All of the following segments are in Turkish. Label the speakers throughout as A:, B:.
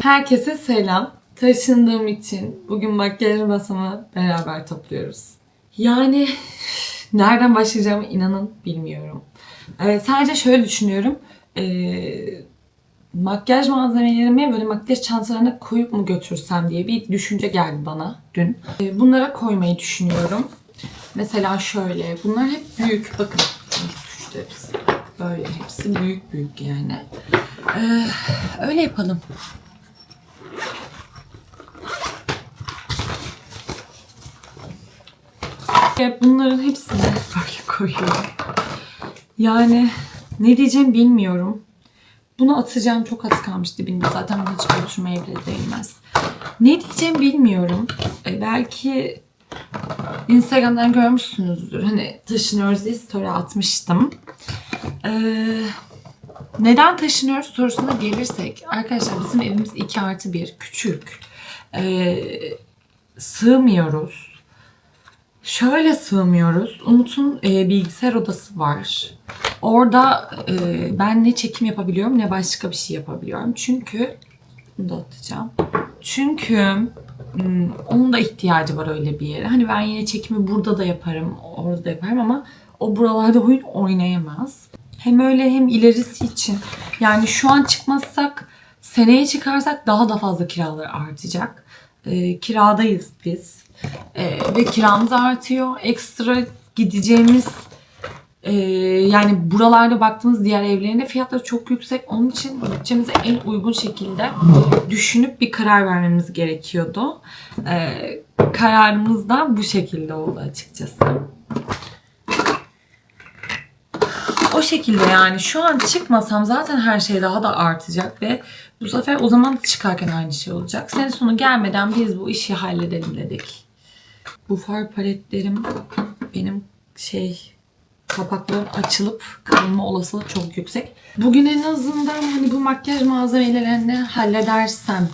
A: Herkese selam. Taşındığım için bugün makyaj masamı beraber topluyoruz. Yani nereden başlayacağımı inanın bilmiyorum. Ee, sadece şöyle düşünüyorum. Ee, makyaj malzemelerimi böyle makyaj çantalarına koyup mu götürsem diye bir düşünce geldi bana dün. Ee, bunlara koymayı düşünüyorum. Mesela şöyle. Bunlar hep büyük. Bakın. Düştü hepsi. Böyle hepsi büyük büyük yani. Ee, öyle yapalım. Hep bunların hepsini böyle koyuyorum. Yani ne diyeceğim bilmiyorum. Bunu atacağım çok az kalmış dibinde. Zaten hiç götürmeye bile değmez. Ne diyeceğim bilmiyorum. E, belki Instagram'dan görmüşsünüzdür. Hani taşınıyoruz diye story atmıştım. Ee, neden taşınıyoruz sorusuna gelirsek. Arkadaşlar bizim evimiz 2 artı 1. Küçük. Ee, sığmıyoruz. Şöyle sığmıyoruz. Umut'un e, bilgisayar odası var. Orada e, ben ne çekim yapabiliyorum ne başka bir şey yapabiliyorum. Çünkü bunu da atacağım. Çünkü onun da ihtiyacı var öyle bir yere. Hani ben yine çekimi burada da yaparım, orada da yaparım ama o buralarda oyun oynayamaz. Hem öyle hem ilerisi için. Yani şu an çıkmazsak seneye çıkarsak daha da fazla kiralar artacak. E, kiradayız biz. E, ve kiramız artıyor. Ekstra gideceğimiz e, yani buralarda baktığımız diğer evlerinde fiyatları çok yüksek. Onun için bütçemize en uygun şekilde düşünüp bir karar vermemiz gerekiyordu. E, kararımız da bu şekilde oldu açıkçası. O şekilde yani şu an çıkmasam zaten her şey daha da artacak ve bu sefer o zaman çıkarken aynı şey olacak. Sene sonu gelmeden biz bu işi halledelim dedik. Bu far paletlerim benim şey kapakların açılıp kırılma olasılığı çok yüksek. Bugün en azından hani bu makyaj malzemelerini halledersem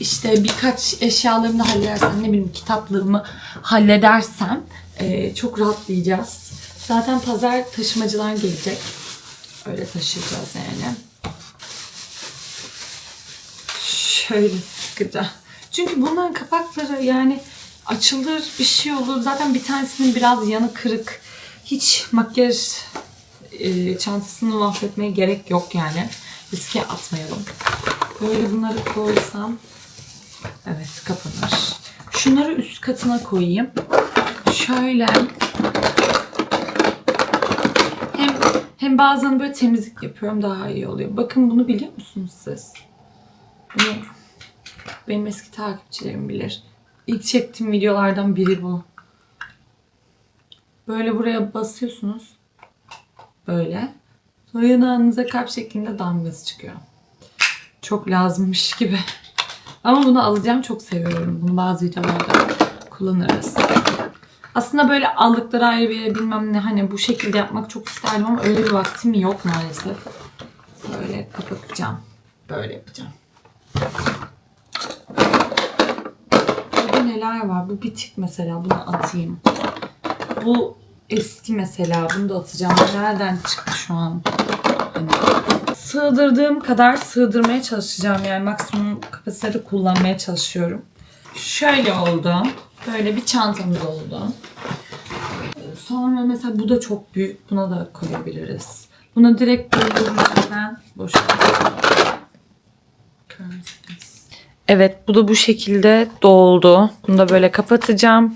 A: işte birkaç eşyalarımı da halledersem ne bileyim kitaplığımı halledersem e, çok rahatlayacağız. Zaten pazar taşımacılar gelecek. Öyle taşıyacağız yani. Şöyle sıkıca. Çünkü bunların kapakları yani açılır bir şey olur. Zaten bir tanesinin biraz yanı kırık. Hiç makyaj e, çantasını mahvetmeye gerek yok yani. Riske atmayalım. Böyle bunları koysam evet kapanır. Şunları üst katına koyayım. Şöyle hem hem bazen böyle temizlik yapıyorum daha iyi oluyor. Bakın bunu biliyor musunuz siz? Bunu benim eski takipçilerim bilir. İlk çektiğim videolardan biri bu. Böyle buraya basıyorsunuz. Böyle. Sonra yanağınıza kalp şeklinde damgası çıkıyor. Çok lazımmış gibi. Ama bunu alacağım. Çok seviyorum. Bunu bazı videolarda kullanırız. Aslında böyle aldıkları ayrı bir yere bilmem ne hani bu şekilde yapmak çok isterdim ama öyle bir vaktim yok maalesef. Böyle kapatacağım. Böyle yapacağım. Burada neler var? Bu bitik mesela. Bunu atayım. Bu eski mesela. Bunu da atacağım. Nereden çıktı şu an? Hani sığdırdığım kadar sığdırmaya çalışacağım. Yani maksimum kapasitede kullanmaya çalışıyorum. Şöyle oldu. Böyle bir çantamız oldu. Sonra mesela bu da çok büyük. Buna da koyabiliriz. Buna direkt doldururken boş Evet bu da bu şekilde doldu. Bunu da böyle kapatacağım.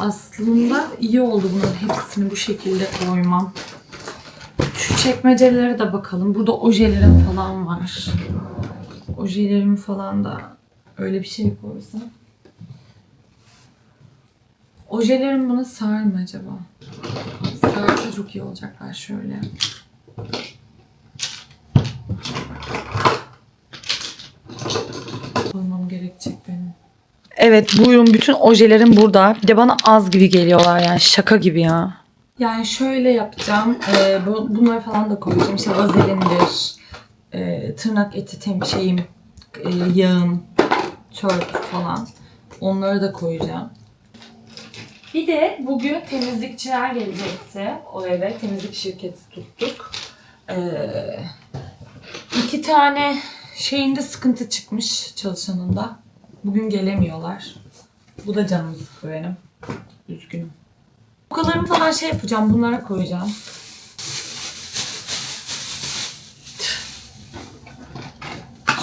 A: Aslında iyi oldu bunların hepsini bu şekilde koymam. Şu çekmecelere de bakalım. Burada ojelerim falan var. Ojelerim falan da öyle bir şey koysam. Ojelerim buna sığar mı acaba? Sığarsa çok iyi olacaklar şöyle. Koymam gerekecek benim. Evet buyurun bütün ojelerim burada. Bir de bana az gibi geliyorlar yani şaka gibi ya. Yani şöyle yapacağım. Ee, bu, bunları falan da koyacağım. İşte vazelindir. e, tırnak eti tem şeyim. e, yağım. Törp falan. Onları da koyacağım. Bir de bugün temizlikçiler gelecekti o eve. Temizlik şirketi tuttuk. Ee, iki tane şeyinde sıkıntı çıkmış çalışanında. Bugün gelemiyorlar. Bu da canımı sıkıyor benim. Üzgünüm. Tokalarımı falan şey yapacağım. Bunlara koyacağım.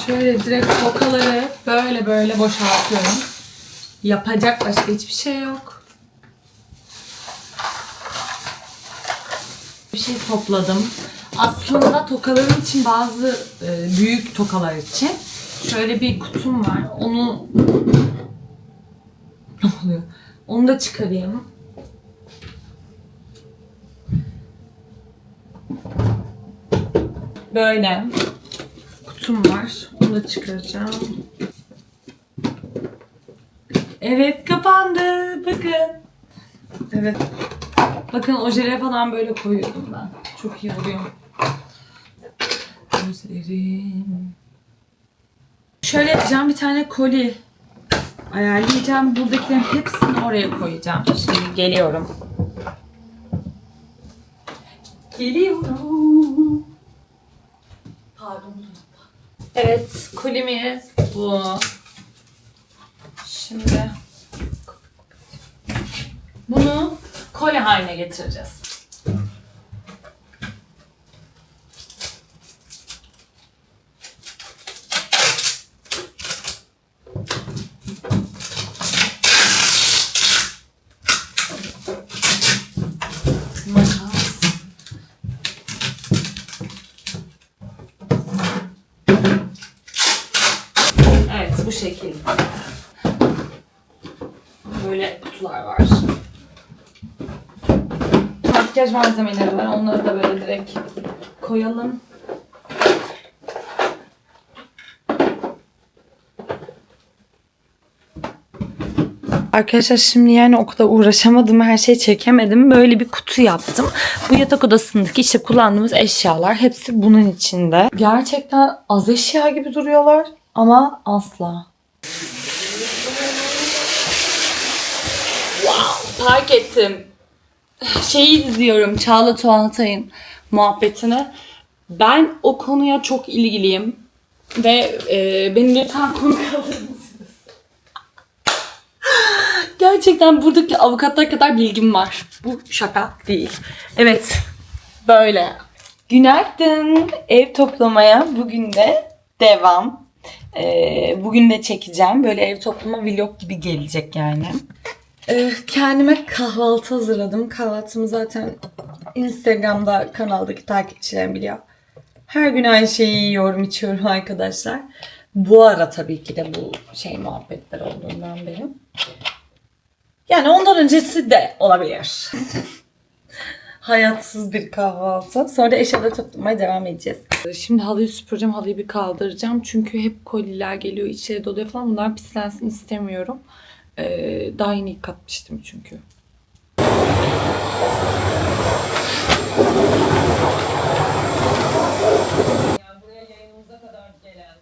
A: Şöyle direkt tokaları böyle böyle boşaltıyorum. Yapacak başka hiçbir şey yok. Bir şey topladım. Aslında tokalarım için bazı e, büyük tokalar için şöyle bir kutum var. Onu ne oluyor? Onu da çıkarayım. Böyle kutum var. Onu da çıkaracağım. Evet kapandı. Bakın. Evet. Bakın ojele falan böyle koyuyordum ben. Çok iyi oluyor. Gözlerim. Şöyle yapacağım bir tane koli ayarlayacağım. Buradakilerin hepsini oraya koyacağım. Şimdi geliyorum. Geliyorum. Pardon. Evet, kolimiz bu. Şimdi bunu koli haline getireceğiz. Makas. Evet bu şekilde. Böyle kutular var. Makyaj malzemeleri var. Onları da böyle direkt koyalım. Arkadaşlar şimdi yani o kadar uğraşamadım, her şeyi çekemedim. Böyle bir kutu yaptım. Bu yatak odasındaki işte kullandığımız eşyalar hepsi bunun içinde. Gerçekten az eşya gibi duruyorlar ama asla. Wow, park ettim. Şeyi izliyorum Çağla Tuğantay'ın muhabbetini. Ben o konuya çok ilgiliyim. Ve e, beni lütfen konuk alır mısınız? Gerçekten buradaki avukatlar kadar bilgim var. Bu şaka değil. Evet. Böyle. Günaydın. Ev toplamaya bugün de devam. Ee, bugün de çekeceğim. Böyle ev toplama vlog gibi gelecek yani. Ee, kendime kahvaltı hazırladım. Kahvaltımı zaten Instagram'da kanaldaki takipçilerim biliyor. Her gün aynı şeyi yiyorum, içiyorum arkadaşlar. Bu ara tabii ki de bu şey muhabbetler olduğundan beri. Yani ondan öncesi de olabilir. Hayatsız bir kahvaltı. Sonra da toplamaya devam edeceğiz. Şimdi halıyı süpüreceğim. Halıyı bir kaldıracağım. Çünkü hep koliler geliyor, içeri doluyor falan. Bunlar pislensin istemiyorum. Ee, daha yeni yıkatmıştım çünkü.
B: Yani buraya yayınımıza kadar gelen,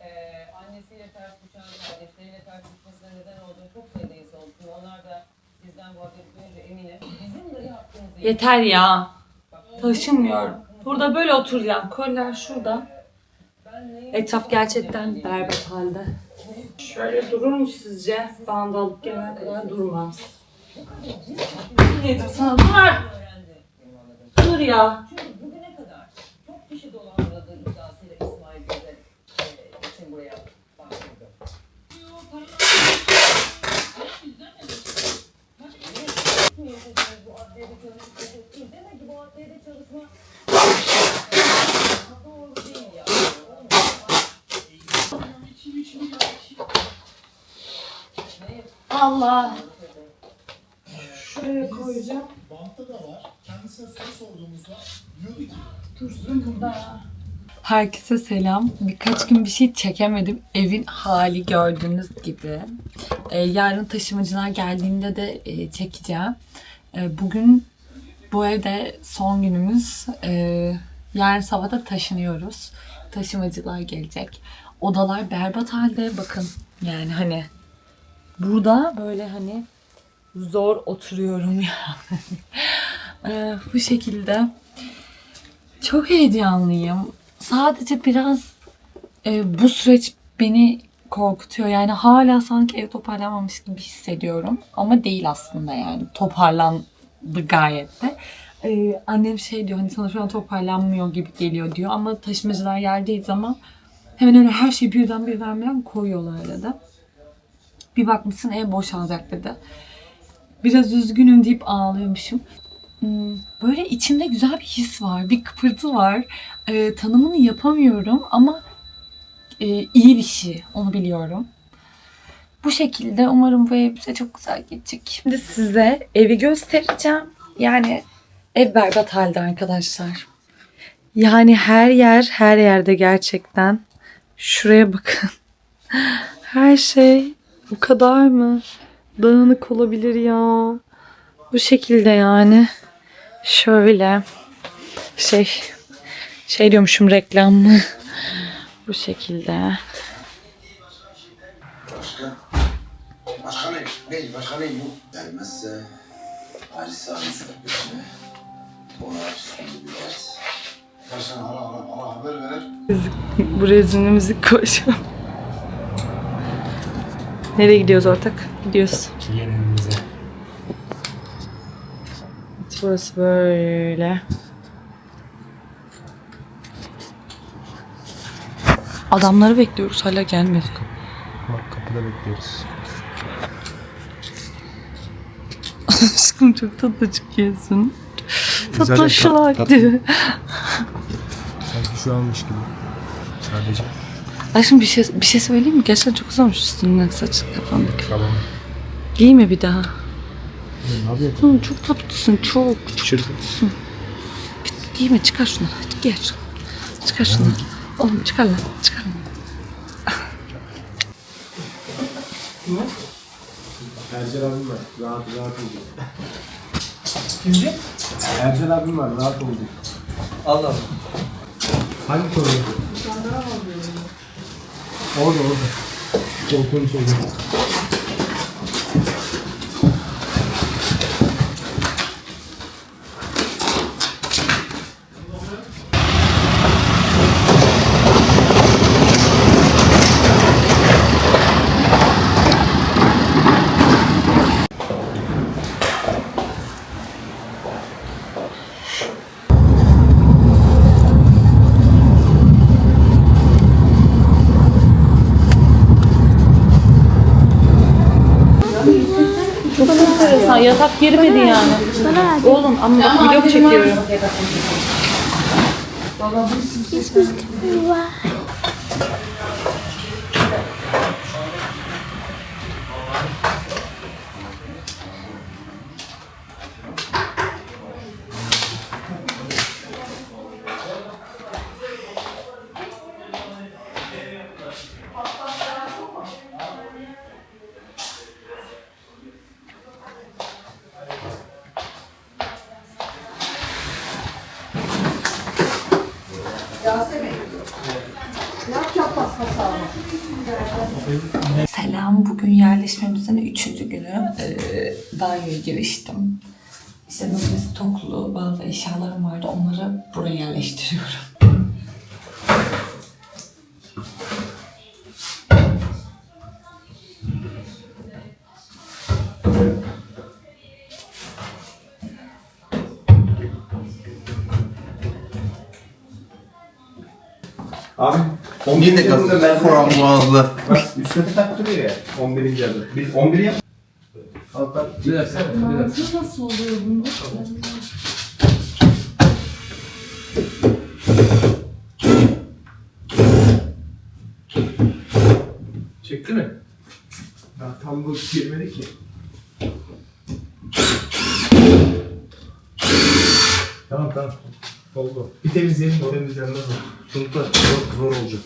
B: eee annesiyle ters düşen, kardeşleriyle ters düşmesine neden olduğu çok sayıda insan oldu. Onlar da bizden bu haberi duyunca eminim. Bizim
A: Yeter ya. Taşınmıyorum. Burada böyle oturacağım. Koller şurada. Etraf gerçekten berbat halde. Şöyle durur mu sizce? Bana da alıp gelene kadar durmaz. Nedir sana? Dur! Dur ya.
B: Çünkü bugüne kadar çok kişi dolandırıldığı iddiasıyla İsmail Güzel eee, için buraya başvurdu. Bu adliyede çalışma değil. Demek ki bu adliyede çalışma doğru değil ya.
A: Allah. Şuraya koyacağım.
C: Bantta da var. Kendisine soru sorduğumuzda diyordu ki
A: Herkese selam. Birkaç gün bir şey çekemedim. Evin hali gördüğünüz gibi. Ee, yarın taşımacılar geldiğinde de e, çekeceğim. Ee, bugün bu evde son günümüz. Ee, yarın sabah da taşınıyoruz. Taşımacılar gelecek. Odalar berbat halde. Bakın yani hani burada böyle hani zor oturuyorum yani. Ee, bu şekilde. Çok heyecanlıyım. Sadece biraz e, bu süreç beni korkutuyor. Yani hala sanki ev toparlanmamış gibi hissediyorum. Ama değil aslında yani. Toparlandı gayet de. Ee, annem şey diyor hani sana şu an toparlanmıyor gibi geliyor diyor. Ama taşımacılar geldiği zaman hemen öyle her şeyi birden birden birden koyuyorlar dedi. Bir bakmışsın ev boşalacak dedi. Biraz üzgünüm deyip ağlıyormuşum. Böyle içimde güzel bir his var, bir kıpırtı var. Ee, tanımını yapamıyorum ama e, iyi bir şey, onu biliyorum. Bu şekilde umarım bu ev bize çok güzel geçecek. Şimdi size evi göstereceğim. Yani ev berbat halde arkadaşlar. Yani her yer, her yerde gerçekten. Şuraya bakın. Her şey bu kadar mı? Dağınık olabilir ya. Bu şekilde yani. Şöyle şey şey diyormuşum reklam mı? Bu şekilde.
D: Başka? Başka ne? Ne? Başka ne bu? Gelmezse Halis abi şüphesine ona üstünde bir ders. Ya sen ara ara ara haber ver.
A: Buraya zinli müzik koyacağım. Nereye gidiyoruz ortak? Gidiyoruz. Burası böyle. Adamları bekliyoruz hala gelmedi.
C: Bak kapıda bekliyoruz.
A: Aşkım çok tatlıcık yiyorsun.
C: Zaten
A: Tatlı
C: tat-
A: diyor.
C: Sanki şu anmış gibi. Sadece.
A: Aşkım bir şey, bir şey söyleyeyim mi? Gerçekten çok uzamış üstünden saç kafandaki.
C: Tamam.
A: Giyme bir daha.
C: Ne yapıyorsun?
A: Oğlum çok tatlısın çok.
C: Çocuk.
A: Giyme çıkar şunu. Hadi şunu. Çıkar şunu. Oğlum çıkar lan. Çıkar lan.
C: Ercan abim var. Rahat rahat olacak. Kimdi? Ercan abim var. Rahat olacak. Allah Allah. Hangi soru? Orada orada. Koltuğun şeyde.
A: Enteresan yatak girmedi yani. Oğlum ama bak vlog çekiyorum. Selam. Bugün yerleşmemizin üçüncü günü. Ee, banyoya giriştim. İşte böyle stoklu bazı eşyalarım vardı. Onları buraya yerleştiriyorum.
E: Abi
D: Yine kapı frambuazlı.
E: bak üst katı taktırıyor ya 11. adı. Biz 11 yap. Alttan bir dakika. Bir dakika.
A: Nasıl oluyor bunu?
E: Çekti mi? Ya tam bu girmedi ki. Tamam tamam. Oldu. Bir temizleyelim temizlenmez o. Sunta zor, zor olacak.